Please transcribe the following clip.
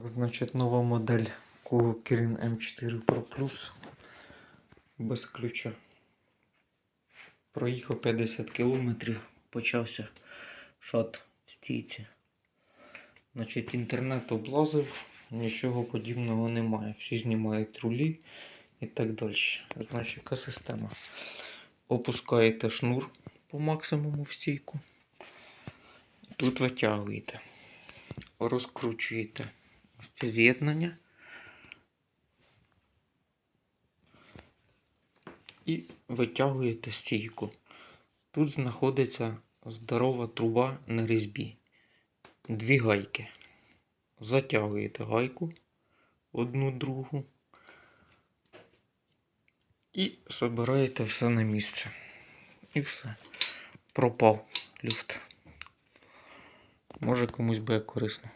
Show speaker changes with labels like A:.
A: Так, значить, нова модель Kugo Kirin M4 Pro Plus без ключа. Проїхав 50 кілометрів, почався шат в стійці. Значить, інтернет облазив, нічого подібного немає. Всі знімають рулі і так далі. Значить, яка система? Опускаєте шнур по максимуму в стійку. Тут витягуєте, розкручуєте ось з'єднання. І витягуєте стійку. Тут знаходиться здорова труба на різьбі. Дві гайки. Затягуєте гайку одну другу і збираєте все на місце. І все. Пропав люфт. Може комусь буде корисно.